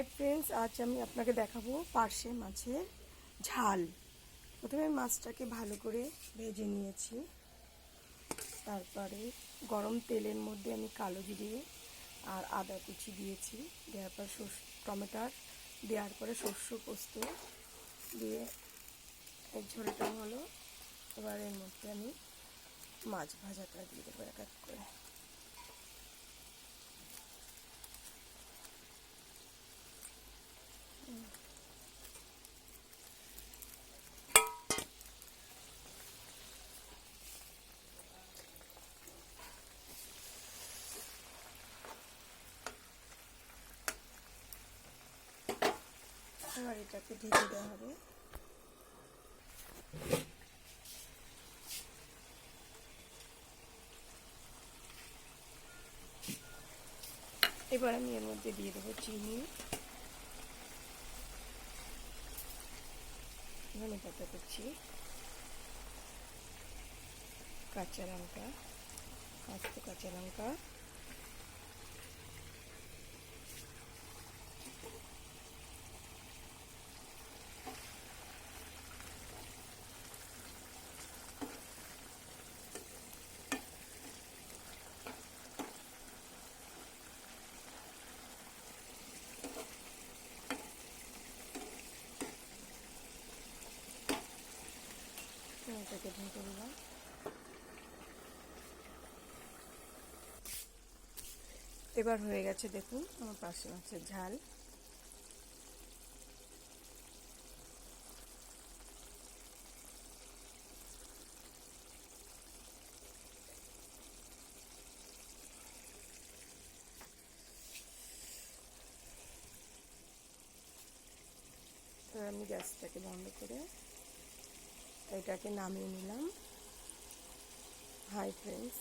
Hi friends আজ আমি আপনাকে দেখাবো পার্শে মাছের ঝাল। প্রথমে মাছটাকে ভালো করে ভেজে নিয়েছি। তারপরে গরম তেলের মধ্যে আমি কালো জিরে আর আদা কুচি দিয়েছি। দেওয়ার পর শস্য টমেটার দেওয়ার পরে শস্য পোস্ত দিয়ে এক ঝোলটা হলো এবার এর মধ্যে আমি মাছ ভাজাটা দিয়ে দেবো এক এক করে। এবার এটাকে ঢেকে দেওয়া হবে। এবার আমি এর মধ্যে দিয়ে দেবো চিনি। ধনে পাতা করছি। কাঁচা লঙ্কা, আস্ত কাঁচা লঙ্কা। দিলাম। এবার হয়ে গেছে দেখুন আমার পাশে মাছের ঝাল। আমি গ্যাসটাকে বন্ধ করে এটাকে নামিয়ে নিলাম। Hi friends